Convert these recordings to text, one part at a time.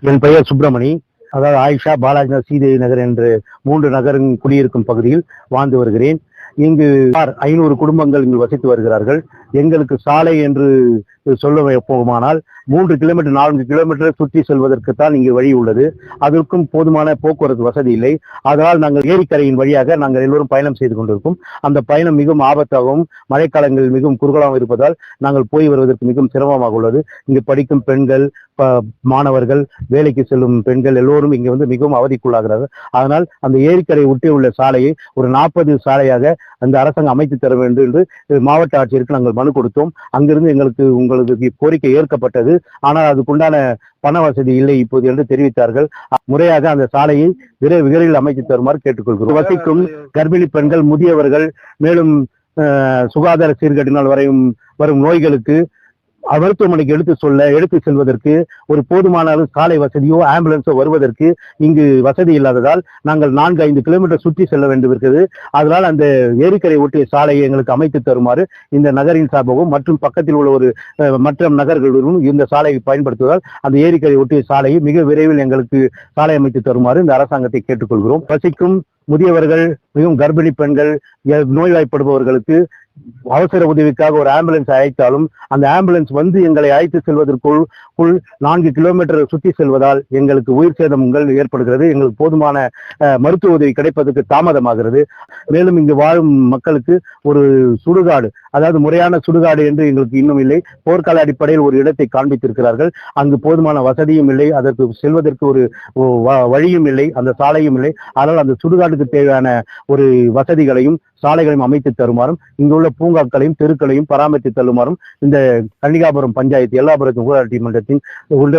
என் பெயர் சுப்பிரமணி. அதாவது ஆயிஷா பாலாஜி நகர் சீதேவி நகர் என்று மூன்று நகரும் குடியிருக்கும் பகுதியில் வாழ்ந்து வருகிறேன். இங்கு ஐநூறு குடும்பங்கள் இங்கு வசித்து வருகிறார்கள். எங்களுக்கு சாலை என்று சொல்ல போகுமானால் மூன்று கிலோமீட்டர் நான்கு கிலோமீட்டர் சுற்றி செல்வதற்குத்தான் இங்கு வழி உள்ளது. அதற்கும் போதுமான போக்குவரத்து வசதி இல்லை. அதனால் நாங்கள் ஏரிக்கரையின் வழியாக நாங்கள் எல்லோரும் பயணம் செய்து கொண்டிருக்கோம். அந்த பயணம் மிகவும் ஆபத்தாகவும் மழைக்காலங்களில் மிகவும் குறுகலாகவும் இருப்பதால் நாங்கள் போய் வருவதற்கு மிகவும் சிரமமாக உள்ளது. இங்கு படிக்கும் பெண்கள் மாணவர்கள் வேலைக்கு செல்லும் பெண்கள் எல்லோரும் இங்கே வந்து மிகவும் அவதிக்குள்ளாகிறார்கள். அதனால் அந்த ஏரிக்கரை ஒட்டி உள்ள சாலையை ஒரு நாற்பது சாலையாக அந்த அரசாங்கம் அமைத்து தர வேண்டும் என்று மாவட்ட ஆட்சியருக்கு நாங்கள் மனு கொடுத்தோம். அங்கிருந்து எங்களுக்கு உங்களுக்கு கோரிக்கை ஏற்கப்பட்டது. ஆனால் அதுக்குண்டான பண வசதி இல்லை இப்போது என்று தெரிவித்தார்கள். முறையாக அந்த சாலையை விரை விரைவில் அமைத்து தருமாறு கேட்டுக்கொள்கிறோம். வசிக்கும் கர்ப்பிணி பெண்கள் முதியவர்கள் மேலும் சுகாதார சீர்கேட்டினால் வரையும் வரும் நோய்களுக்கு மருத்துவமனைக்கு எடுத்து சொல்ல எடுத்து செல்வதற்கு ஒரு போதுமான அளவு சாலை வசதியோ ஆம்புலன்ஸோ வருவதற்கு இங்கு வசதி இல்லாததால் நாங்கள் நான்கு ஐந்து கிலோமீட்டர் சுற்றி செல்ல வேண்டும் இருக்கிறது. அதனால் அந்த ஏரிக்கரை ஒட்டிய சாலையை எங்களுக்கு அமைத்து தருமாறு இந்த நகரின் சார்பாகவும் மற்றும் பக்கத்தில் உள்ள ஒரு மற்ற நகர்களும் இந்த சாலையை பயன்படுத்துவதால் அந்த ஏரிக்கரை ஒட்டிய சாலையை மிக விரைவில் எங்களுக்கு சாலை அமைத்து தருமாறு இந்த அரசாங்கத்தை கேட்டுக்கொள்கிறோம். வசிக்கும் முதியவர்கள் மிகவும் கர்ப்பிணி பெண்கள் நோய்வாய்ப்படுபவர்களுக்கு அவசர உதவிக்காக ஒரு ஆம்புலன்ஸ் அழைத்தாலும் அந்த ஆம்புலன்ஸ் வந்து எங்களை அழைத்து செல்வதற்குள் நான்கு கிலோமீட்டர் சுற்றி செல்வதால் எங்களுக்கு உயிர் சேதங்கள் ஏற்படுகிறது. எங்களுக்கு போதுமான மருத்துவ உதவி கிடைப்பதற்கு தாமதமாகிறது. மேலும் இங்கு வாழும் மக்களுக்கு ஒரு சுடுகாடு அதாவது முறையான சுடுகாடு என்று எங்களுக்கு இன்னும் இல்லை. போர்க்கால அடிப்படையில் ஒரு இடத்தை காண்பித்திருக்கிறார்கள். அங்கு போதுமான வசதியும் இல்லை. அதற்கு செல்வதற்கு ஒரு வ- வழியும் இல்லை. அந்த சாலையும் இல்லை. ஆனால் அந்த சுடுகாட்டுக்கு தேவையான ஒரு வசதிகளையும் சாலைகளையும் அமைத்து தருமாறும் இங்குள்ள பூங்காக்களையும் தெருக்களையும் பராமரித்து தள்ளுமாறும் இந்த கன்னிகாபுரம் பஞ்சாயத்து எல்லாபுரத்தின் ஊராட்சி மன்றத்தின்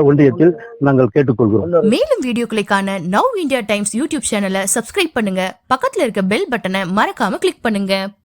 ஒன்றியத்தில் நாங்கள் கேட்டுக்கொள்கிறோம். மேலும் வீடியோக்களை காண நவ் இந்தியா டைம்ஸ் யூடியூப் சேனலை சப்ஸ்கிரைப் பண்ணுங்க. பக்கத்துல இருக்க பெல் பட்டனை மறக்காம கிளிக் பண்ணுங்க.